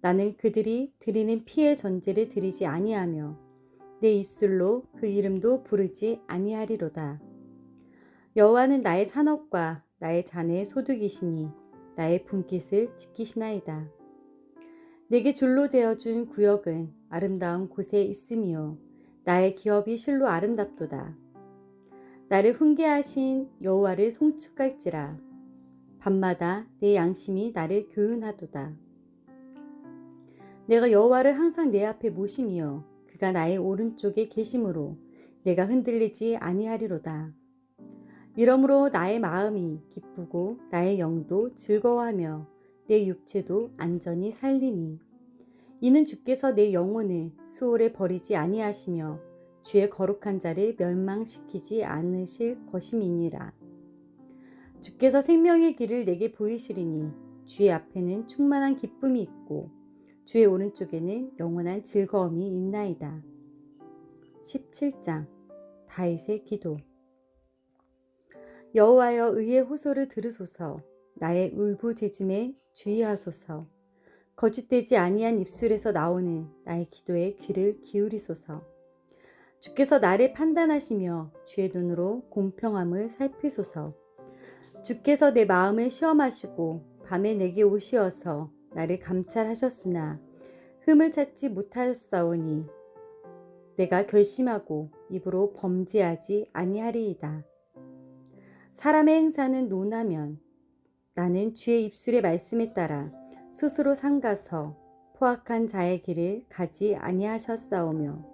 나는 그들이 드리는 피의 전제를 드리지 아니하며 내 입술로 그 이름도 부르지 아니하리로다. 여호와는 나의 산업과 나의 잔의 소득이시니 나의 분깃을 지키시나이다. 내게 줄로 재어준 구역은 아름다운 곳에 있으며 나의 기업이 실로 아름답도다. 나를 훈계하신 여호와를 송축할지라 밤마다 내 양심이 나를 교훈하도다. 내가 여호와를 항상 내 앞에 모심이여 그가 나의 오른쪽에 계심으로 내가 흔들리지 아니하리로다. 이러므로 나의 마음이 기쁘고 나의 영도 즐거워하며 내 육체도 안전히 살리니 이는 주께서 내 영혼을 수월에 버리지 아니하시며 주의 거룩한 자를 멸망시키지 않으실 것임이니라. 주께서 생명의 길을 내게 보이시리니 주의 앞에는 충만한 기쁨이 있고 주의 오른쪽에는 영원한 즐거움이 있나이다. 17장 다윗의 기도. 여호와여 의의 호소를 들으소서. 나의 울부짖음에 주의하소서. 거짓되지 아니한 입술에서 나오는 나의 기도에 귀를 기울이소서. 주께서 나를 판단하시며 주의 눈으로 공평함을 살피소서. 주께서 내 마음을 시험하시고 밤에 내게 오시어서 나를 감찰하셨으나 흠을 찾지 못하였사오니 내가 결심하고 입으로 범죄하지 아니하리이다. 사람의 행사는 논하면 나는 주의 입술의 말씀에 따라 스스로 상가서 포악한 자의 길을 가지 아니하셨사오며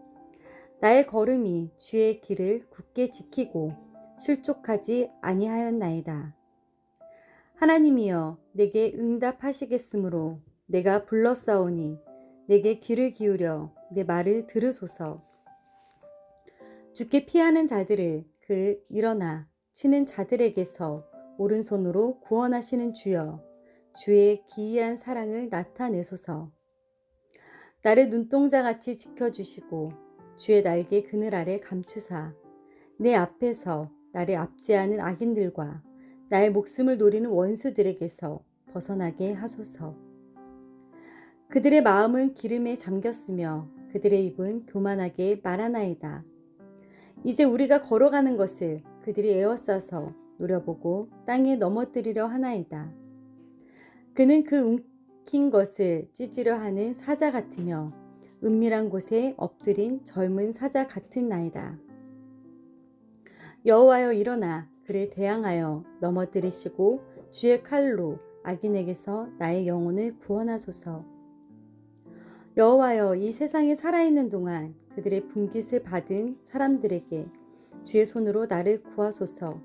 나의 걸음이 주의 길을 굳게 지키고 실족하지 아니하였나이다. 하나님이여 내게 응답하시겠으므로 내가 불렀사오니 내게 귀를 기울여 내 말을 들으소서. 주께 피하는 자들을 그 일어나 치는 자들에게서 오른손으로 구원하시는 주여 주의 기이한 사랑을 나타내소서. 나를 눈동자같이 지켜주시고 주의 날개 그늘 아래 감추사 내 앞에서 나를 압제하는 악인들과 나의 목숨을 노리는 원수들에게서 벗어나게 하소서. 그들의 마음은 기름에 잠겼으며 그들의 입은 교만하게 말하나이다. 이제 우리가 걸어가는 것을 그들이 에워싸서 노려보고 땅에 넘어뜨리려 하나이다. 그는 그 움킨 것을 찢으려 하는 사자 같으며 은밀한 곳에 엎드린 젊은 사자 같은 나이다. 여호와여 일어나 그를 대항하여 넘어뜨리시고 주의 칼로 악인에게서 나의 영혼을 구원하소서. 여호와여 이 세상에 살아있는 동안 그들의 분깃을 받은 사람들에게 주의 손으로 나를 구하소서.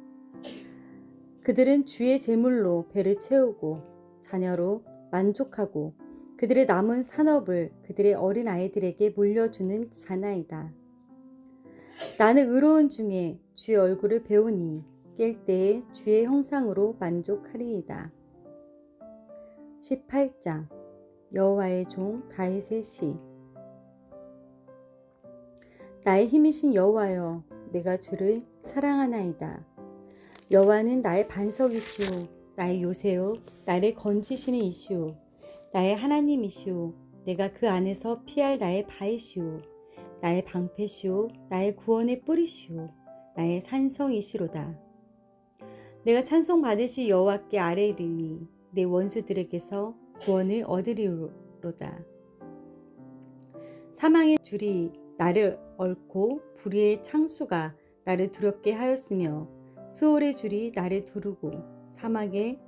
그들은 주의 제물로 배를 채우고 자녀로 만족하고 그들의 남은 산업을 그들의 어린 아이들에게 물려주는 자나이다. 나는 의로운 중에 주의 얼굴을 배우니 깰 때에 주의 형상으로 만족하리이다. 18장 여호와의 종 다윗의 시 나의 힘이신 여호와여 내가 주를 사랑하나이다. 여호와는 나의 반석이시오 나의 요새요 나를 건지시는 이시오 나의 하나님이시오 내가 그 안에서 피할 나의 바이시오 나의 방패시오 나의 구원의 뿌리시오 나의 산성이시로다. 내가 찬송 받으시 여호와께 아뢰리니 내 원수들에게서 구원을 얻으리로다. 사망의 줄이 나를 얽고 불의의 창수가 나를 두렵게 하였으며 수월의 줄이 나를 두르고 사막의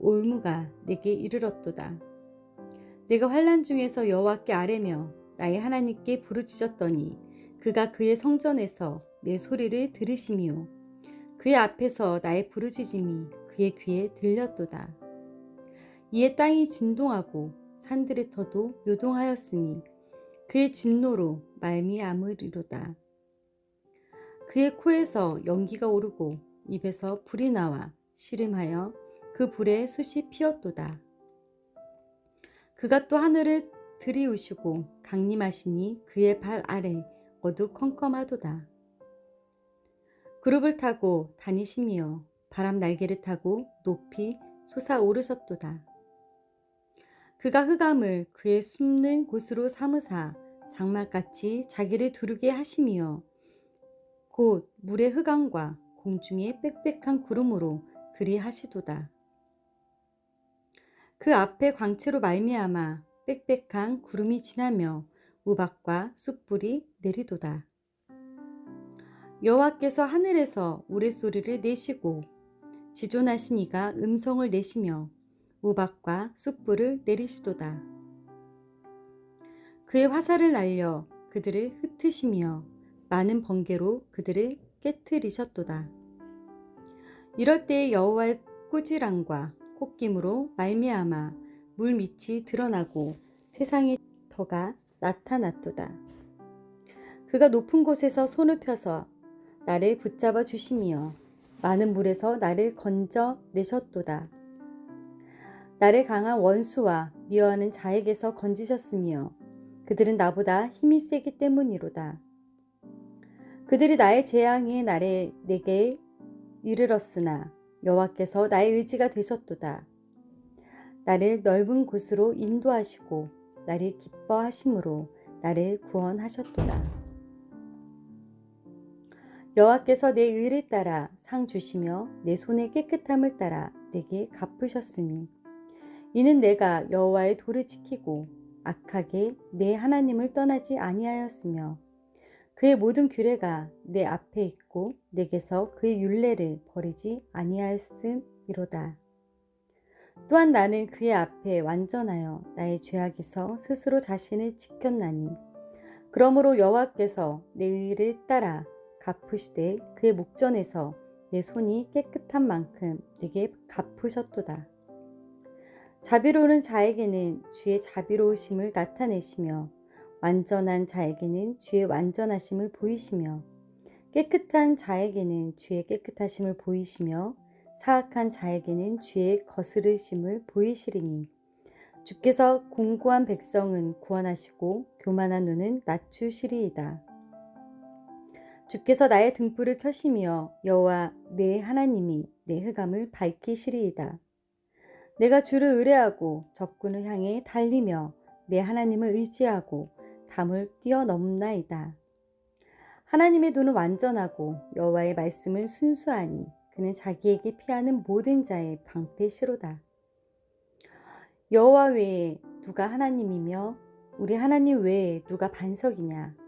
올무가 내게 이르렀도다. 내가 환란 중에서 여호와께 아뢰며 나의 하나님께 부르짖었더니 그가 그의 성전에서 내 소리를 들으시며 그의 앞에서 나의 부르짖음이 그의 귀에 들렸도다. 이에 땅이 진동하고 산들의 터도 요동하였으니 그의 진노로 말미암으리로다. 그의 코에서 연기가 오르고 입에서 불이 나와 씨름하여 그 불에 숯이 피었도다. 그가 또 하늘을 들이우시고 강림하시니 그의 발 아래 어두컴컴하도다. 그룹을 타고 다니시며 바람 날개를 타고 높이 솟아오르셨도다. 그가 흑암을 그의 숨는 곳으로 삼으사 장막같이 자기를 두르게 하시며 곧 물의 흑암과 공중의 빽빽한 구름으로 그리 하시도다. 그 앞에 광채로 말미암아 빽빽한 구름이 지나며 우박과 숯불이 내리도다. 여호와께서 하늘에서 우레소리를 내시고 지존하신 이가 음성을 내시며 우박과 숯불을 내리시도다. 그의 화살을 날려 그들을 흩으시며 많은 번개로 그들을 깨뜨리셨도다. 이럴 때 여호와의 꾸지람과 콧김으로 말미암아 물 밑이 드러나고 세상의 터가 나타났도다. 그가 높은 곳에서 손을 펴서 나를 붙잡아 주시며 많은 물에서 나를 건져 내셨도다. 나를 강한 원수와 미워하는 자에게서 건지셨으며 그들은 나보다 힘이 세기 때문이로다. 그들이 나의 재앙에 나를 내게 이르렀으나 여호와께서 나의 의지가 되셨도다. 나를 넓은 곳으로 인도하시고 나를 기뻐하심으로 나를 구원하셨도다. 여호와께서 내 의를 따라 상 주시며 내 손의 깨끗함을 따라 내게 갚으셨으니 이는 내가 여호와의 도를 지키고 악하게 내 하나님을 떠나지 아니하였으며 그의 모든 규례가 내 앞에 있고 내게서 그의 율례를 버리지 아니하였음이로다. 또한 나는 그의 앞에 완전하여 나의 죄악에서 스스로 자신을 지켰나니 그러므로 여호와께서 내 의를 따라 갚으시되 그의 목전에서 내 손이 깨끗한 만큼 내게 갚으셨도다. 자비로운 자에게는 주의 자비로우심을 나타내시며 완전한 자에게는 주의 완전하심을 보이시며 깨끗한 자에게는 주의 깨끗하심을 보이시며 사악한 자에게는 주의 거스르심을 보이시리니 주께서 공고한 백성은 구원하시고 교만한 눈은 낮추시리이다. 주께서 나의 등불을 켜시며 여호와 내 하나님이 내 흑암을 밝히시리이다. 내가 주를 의뢰하고 적군을 향해 달리며 내 하나님을 의지하고 담을 뛰어넘나이다. 하나님의 눈은 완전하고 여호와의 말씀은 순수하니 그는 자기에게 피하는 모든 자의 방패시로다. 여호와 외에 누가 하나님이며 우리 하나님 외에 누가 반석이냐?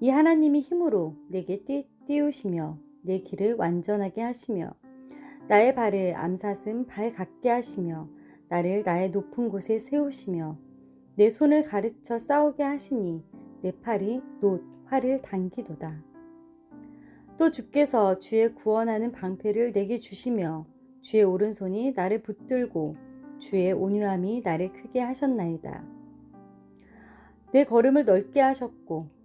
이 하나님이 힘으로 내게 띄, 띄우시며 내 길을 완전하게 하시며 나의 발을 암사슴 발 같게 하시며 나를 나의 높은 곳에 세우시며 내 손을 가르쳐 싸우게 하시니 내 팔이 놋 활을 당기도다. 또 주께서 주의 구원하는 방패를 내게 주시며 주의 오른손이 나를 붙들고 주의 온유함이 나를 크게 하셨나이다. 내 걸음을 넓게 하셨고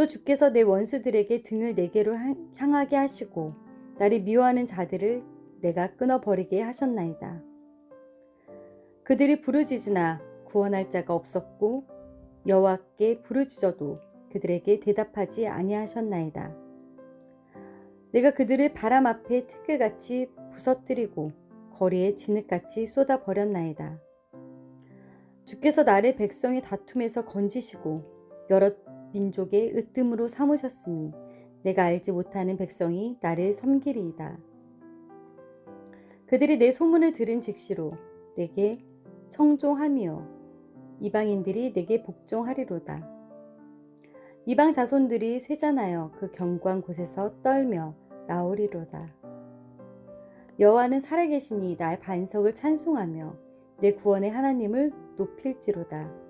또 주께서 내 원수들에게 등을 내게로 향하게 하시고 나를 미워하는 자들을 내가 끊어버리게 하셨나이다. 그들이 부르짖으나 구원할 자가 없었고 여호와께 부르짖어도 그들에게 대답하지 아니하셨나이다. 내가 그들을 바람 앞에 티끌같이 부서뜨리고 거리에 진흙같이 쏟아 버렸나이다. 주께서 나를 백성의 다툼에서 건지시고 여러 민족의 으뜸으로 삼으셨으니 내가 알지 못하는 백성이 나를 섬기리이다. 그들이 내 소문을 들은 즉시로 내게 청종하며 이방인들이 내게 복종하리로다. 이방 자손들이 쇠잔하여 그 견고한 곳에서 떨며 나오리로다. 여호와는 살아계시니 나의 반석을 찬송하며 내 구원의 하나님을 높일지로다.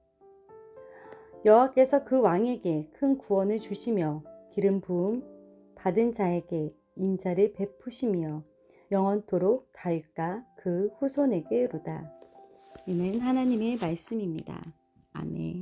여호와께서 그 왕에게 큰 구원을 주시며 기름 부음 받은 자에게 인자를 베푸시며 영원토록 다윗과 그 후손에게로다. 이는 하나님의 말씀입니다. 아멘.